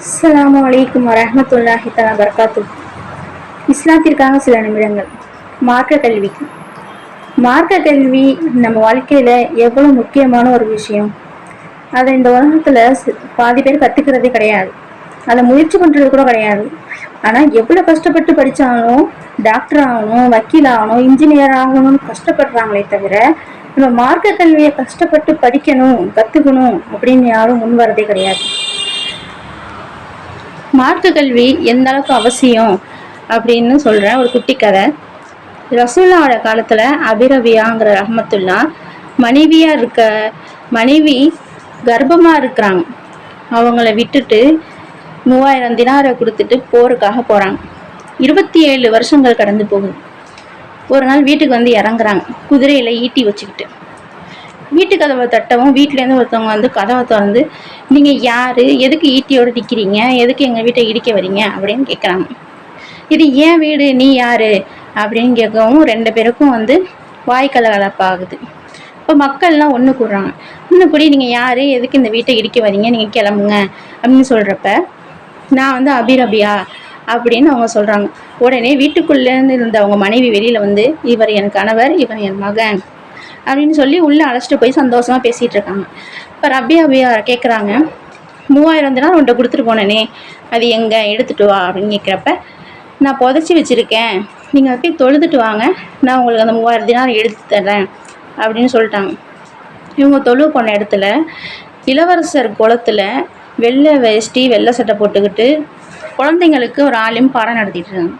அஸ்லாம் வலைக்கம் வரமத்துல்லாஹி தலா பர்காத்து இஸ்லாத்திற்காக சில நிமிடங்கள். மார்க்க கல்வி மார்க்க கல்வி நம்ம வாழ்க்கையில் எவ்வளோ முக்கியமான ஒரு விஷயம்? அதை இந்த உலகத்தில் பாதி பேர் கற்றுக்கிறதே கிடையாது. அதை முயற்சி பண்ணுறது கூட கிடையாது. ஆனால் எவ்வளோ கஷ்டப்பட்டு படித்தாலும் டாக்டர் ஆகணும் வக்கீல் ஆகணும் இன்ஜினியர் ஆகணும்னு கஷ்டப்படுறாங்களே தவிர நம்ம மார்க்க கல்வியை கஷ்டப்பட்டு படிக்கணும் கற்றுக்கணும் அப்படின்னு யாரும் முன் வரதே கிடையாது. மார்க்க கல்வி எந்த அளவுக்கு அவசியம் அப்படின்னு சொல்கிறேன் ஒரு குட்டி கதை. ரசூல்லாவோட காலத்தில் அபிரபியாங்கிற ரஹமத்துல்லா மனைவியாக இருக்க மனைவி கர்ப்பமாக இருக்கிறாங்க. அவங்கள விட்டுட்டு மூவாயிரம் தினாரை கொடுத்துட்டு போருக்காக போகிறாங்க இருபத்தி ஏழு வருஷங்கள் கடந்து போகுது. ஒரு நாள் வீட்டுக்கு வந்து இறங்குறாங்க. குதிரையில் ஈட்டி வச்சுக்கிட்டு. வீட்டு கதவை தட்டவும் வீட்டிலேருந்து ஒருத்தவங்க வந்து கதவை திறந்து நீங்கள் யார்? எதுக்கு ஈட்டியோடு நிற்கிறீங்க எதுக்கு எங்கள் வீட்டை இடிக்க வரீங்க அப்படின்னு கேட்குறாங்க இது ஏன் வீடு? நீ யார்? அப்படின்னு கேட்கவும் ரெண்டு பேருக்கும் வந்து வாய் கலகலப்பாகுது. இப்போ மக்கள்லாம் ஒன்று கூடுறாங்க ஒன்று கூடி நீங்கள் யார்? எதுக்கு இந்த வீட்டை இடிக்க வரீங்க நீங்கள் கிளம்புங்க. அப்படின்னு சொல்கிறப்ப நான் வந்து அபிரபியா. அப்படின்னு அவங்க சொல்கிறாங்க உடனே வீட்டுக்குள்ளேருந்து இருந்த அவங்க மனைவி வெளியில் வந்து இவர் என் கணவர் இவர் என் மகன். அப்படின்னு சொல்லி உள்ளே அழைச்சிட்டு போய் சந்தோஷமாக பேசிகிட்டு இருக்காங்க. இப்போ ரபி அபியா கேட்குறாங்க மூவாயிரம் தினா உன்ட்ட கொடுத்துட்டு போனேனே அது எங்கே? எடுத்துட்டு வா அப்படின்னு கேட்குறப்ப நான் புதைச்சி வச்சுருக்கேன். நீங்கள் போய் தொழுதுட்டு வாங்க. நான் உங்களுக்கு அந்த மூவாயிரம் தினார் எடுத்து தரேன் அப்படின்னு சொல்லிட்டாங்க. இவங்க தொழுவு போன இடத்துல இளவரசர் குளத்துல வெள்ளை வேஷ்டி வெள்ளை சட்டை போட்டுக்கிட்டு குழந்தைங்களுக்கு ஒரு ஆலிம் பாடம் நடத்திட்டு இருக்காங்க.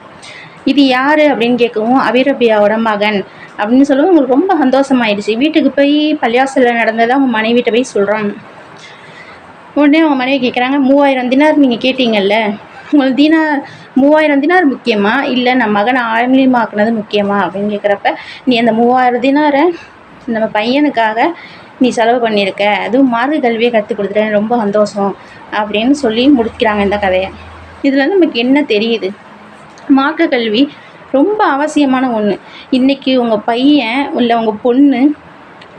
இது யார்? அப்படின்னு கேட்கவும் அபிரபியாவோட மகன். அப்படின்னு சொல்லவும் உங்களுக்கு ரொம்ப சந்தோஷமாயிடுச்சு. வீட்டுக்கு போய் பள்ளியாசலில் நடந்ததை அவங்க மனைவிட்ட போய் சொல்கிறாங்க உடனே அவங்க மனைவி கேட்குறாங்க மூவாயிரம் தினார் நீங்கள் கேட்டீங்கல்ல உங்களுக்கு தினார் மூவாயிரம் தினார் முக்கியமா? இல்லை நம்ம மகனை ஆழ்மியமாக்குனது முக்கியமா? அப்படின்னு கேட்குறப்ப நீ அந்த மூவாயிரம் தினாரை நம்ம பையனுக்காக நீ செலவு பண்ணியிருக்க. அதுவும் மார்க்க கல்வியை கற்றுக் கொடுத்துட்டேன் ரொம்ப சந்தோஷம் அப்படின்னு சொல்லி முடிக்கிறாங்க இந்த கதையை. இதில் நமக்கு என்ன தெரியுது? மார்க்க கல்வி ரொம்ப அவசியமான ஒன்று இன்றைக்கி உங்கள் பையன் இல்லை உங்கள் பொண்ணு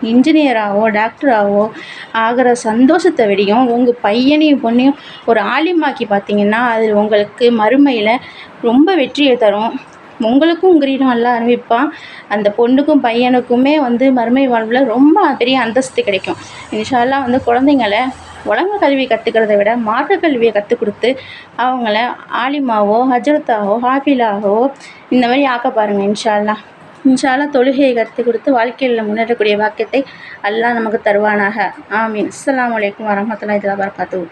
இன்ஜினியராகவோ டாக்டராகவோ ஆகிற சந்தோஷத்தை விடையும். உங்கள் பையனையும் பொண்ணையும் ஒரு ஆலிமாக்கி பார்த்தீங்கன்னா அது உங்களுக்கு மறுமையில் ரொம்ப வெற்றியை தரும். உங்களுக்கும் கிரீடம் எல்லாம் அறிவிப்பான் அந்த பொண்ணுக்கும் பையனுக்குமே வந்து மறுமை வாழ்வில் ரொம்ப பெரிய அந்தஸ்து கிடைக்கும். இன்ஷால்லாம் வந்து குழந்தைங்கள உலக கல்வி கற்றுக்கிறத விட மார்க்க கல்வியை கற்றுக் கொடுத்து அவங்கள ஆலிமாவோ ஹஜரத்தாவோ ஹாஃபிலாகவோ இந்த மாதிரி ஆக்க பாருங்கள் இன்ஷால்லா இன்ஷால்லா தொழுகையை கற்றுக் கொடுத்து வாழ்க்கையில் முன்னேறக்கூடிய வாக்கியத்தை அல்லாஹ் நமக்கு தருவானாக. ஆமீன். அஸ்லாம் வலைக்கம் வரமத்துல இதில் வபரகாத்துஹு.